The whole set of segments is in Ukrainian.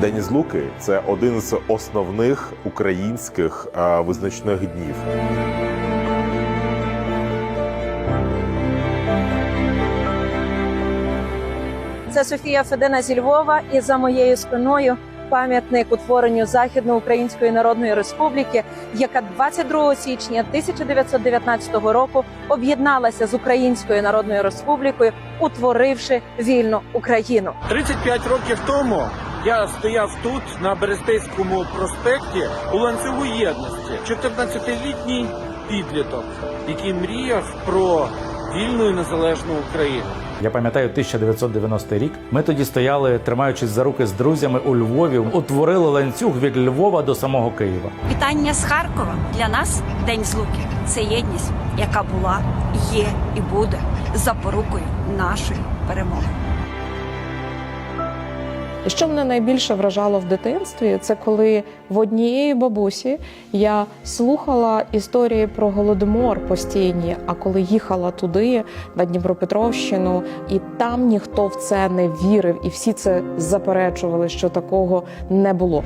День Злуки це один з основних українських визначних днів. Це Софія Федина зі Львова, і за моєю спиною пам'ятник утворенню Західноукраїнської Народної Республіки, яка 22 січня 1919 року об'єдналася з Українською Народною Республікою, утворивши вільну Україну. 35 років тому я стояв тут на Берестейському проспекті у ланцюгу єдності. 14-літній підліток, який мріяв про вільну і незалежну Україну. Я пам'ятаю 1990 рік. Ми тоді стояли, тримаючись за руки з друзями у Львові, утворили ланцюг від Львова до самого Києва. Вітання з Харкова для нас День Злуки. Це єдність, яка була, є і буде запорукою нашої перемоги. Що мене найбільше вражало в дитинстві, це коли в однієї бабусі я слухала історії про голодомор постійні. А коли їхала туди, на Дніпропетровщину, і там ніхто в це не вірив, і всі це заперечували, що такого не було.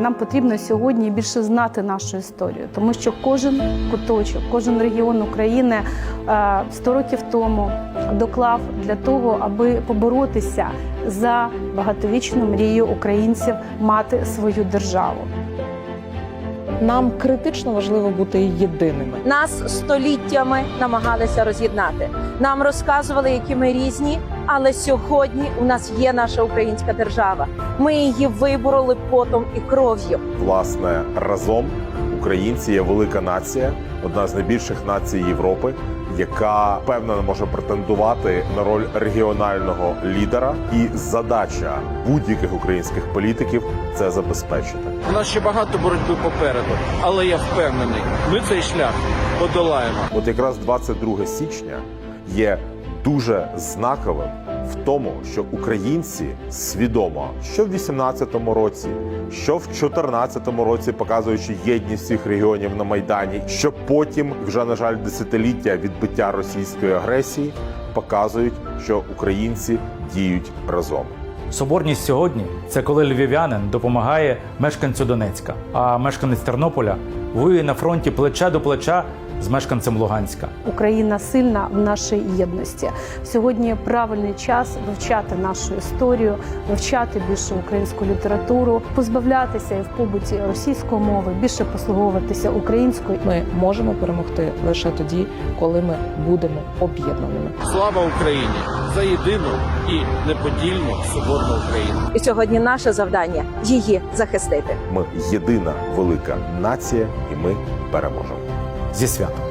Нам потрібно сьогодні більше знати нашу історію, тому що кожен куточок, кожен регіон України е, 100 років тому доклав для того, аби поборотися за багатовічну мрію українців мати свою державу. Нам критично важливо бути єдиними. Нас століттями намагалися роз'єднати. Нам розказували, які ми різні, але сьогодні у нас є наша українська держава. Ми її вибороли потом і кров'ю. Власне, разом українці є велика нація, одна з найбільших націй Європи, яка впевнено може претендувати на роль регіонального лідера. І задача будь-яких українських політиків це забезпечити. У нас ще багато боротьби попереду, але я впевнений, ми цей шлях подолаємо. От якраз 22 січня є дуже знаковим в тому, що українці свідомо, що в 18-му році, що в 14-му році, показуючи єдність всіх регіонів на майдані, що потім, вже на жаль, десятиліття відбиття російської агресії, показують, що українці діють разом. Соборність сьогодні це коли львів'янин допомагає мешканцю Донецька, а мешканець Тернополя воює на фронті плече до плеча з мешканцем Луганська. Україна сильна в нашій єдності. Сьогодні правильний час вивчати нашу історію, вивчати більше українську літературу, позбавлятися і в побуті російської мови, більше послуговуватися українською. Ми можемо перемогти лише тоді, коли ми будемо об'єднаними. Слава Україні за єдину і неподільну соборну Україну. І сьогодні наше завдання її захистити. Ми єдина велика нація, і ми переможемо. Зі святом!